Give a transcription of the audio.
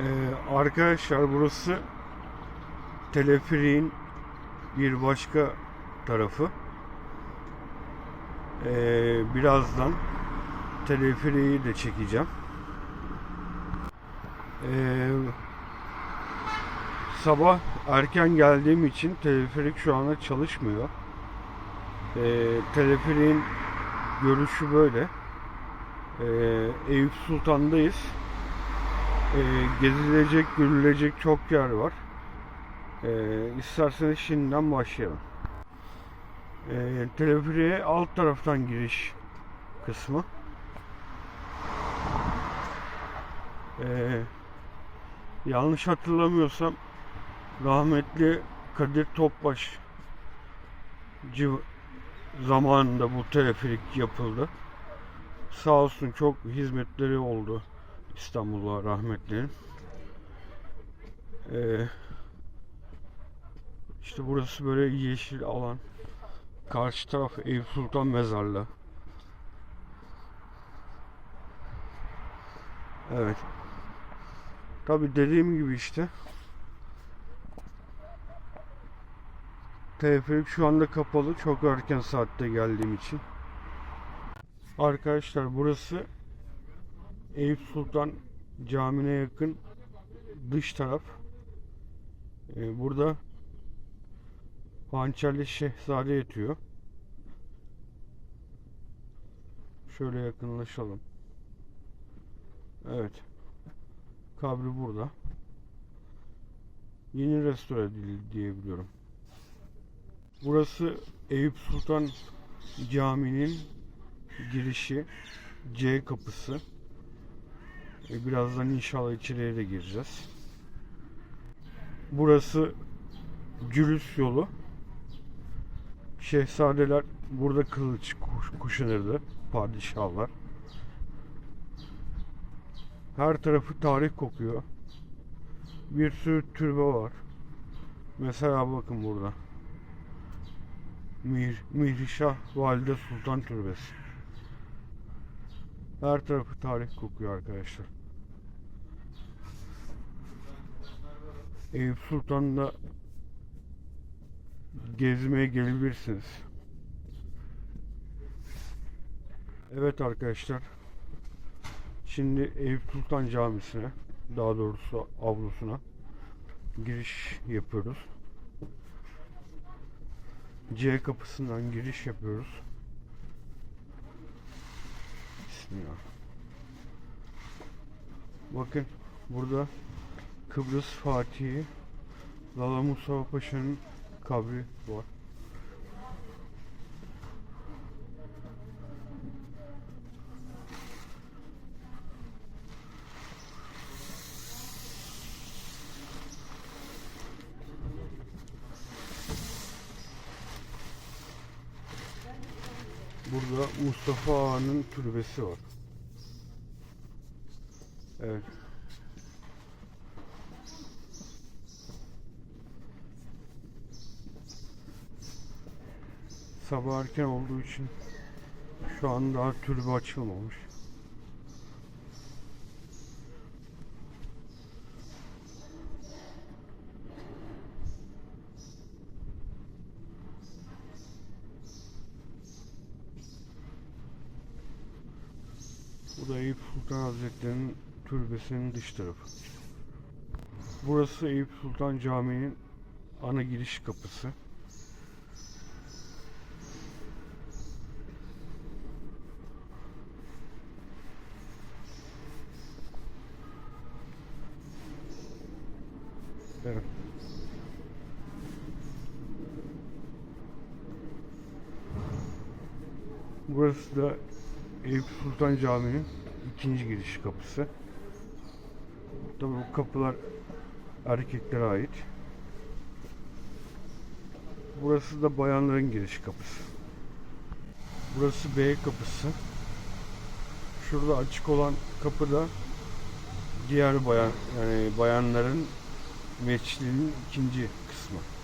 Ee, arkadaşlar burası teleferiğin bir başka tarafı. Ee, birazdan teleferiği de çekeceğim. Ee, sabah erken geldiğim için teleferik şu anda çalışmıyor. Ee, teleferiğin görüşü böyle. Ee, Eyüp Sultan'dayız. Ee, gezilecek, görülecek çok yer var. Ee, isterseniz şimdiden başlayalım. Ee, teleferiğe alt taraftan giriş kısmı. Ee, yanlış hatırlamıyorsam rahmetli Kadir Topbaş zamanında bu teleferik yapıldı. Sağ olsun çok hizmetleri oldu İstanbul'a rahmetli'nin. Ee, işte burası böyle yeşil alan. Karşı taraf Eyüp Sultan Mezarlığı. Evet. Tabi dediğim gibi işte. Teleferik şu anda kapalı. Çok erken saatte geldiğim için. Arkadaşlar burası Eyüp Sultan Camii'ne yakın dış taraf. Ee, burada Hançerli Şehzade yatıyor. Şöyle yakınlaşalım. Evet. Kabri burada. Yeni restore edildi diye. Burası Eyüp Sultan Camii'nin girişi C kapısı. E, Birazdan inşallah içeriye de gireceğiz. Burası Cülüs yolu. Şehzadeler burada kılıç kuş- kuşanırdı. Padişahlar. Her tarafı tarih kokuyor. Bir sürü türbe var. Mesela bakın burada. Mir, Mihrişah Valide Sultan Türbesi. Her tarafı tarih kokuyor arkadaşlar. Eyüp Sultan'da gezmeye gelebilirsiniz. Evet arkadaşlar. Şimdi Eyüp Sultan Camisi'ne, daha doğrusu avlusuna giriş yapıyoruz. C kapısından giriş yapıyoruz. Bismillah. Bakın burada Kıbrıs Fatihi Lala Mustafa Paşa'nın kabri var. Burada Mustafa Ağa'nın türbesi var. Evet. Sabah erken olduğu için şu an daha türbe açılmamış. Bu da Eyüp Sultan Hazretleri'nin türbesinin dış tarafı. Burası Eyüp Sultan Camii'nin ana giriş kapısı. Evet. Burası da Eyüp Sultan Camii'nin ikinci giriş kapısı. Tabii bu kapılar erkeklere ait. Burası da bayanların giriş kapısı. Burası B kapısı. Şurada açık olan kapı da diğer bayan yani bayanların mescidinin ikinci kısmı.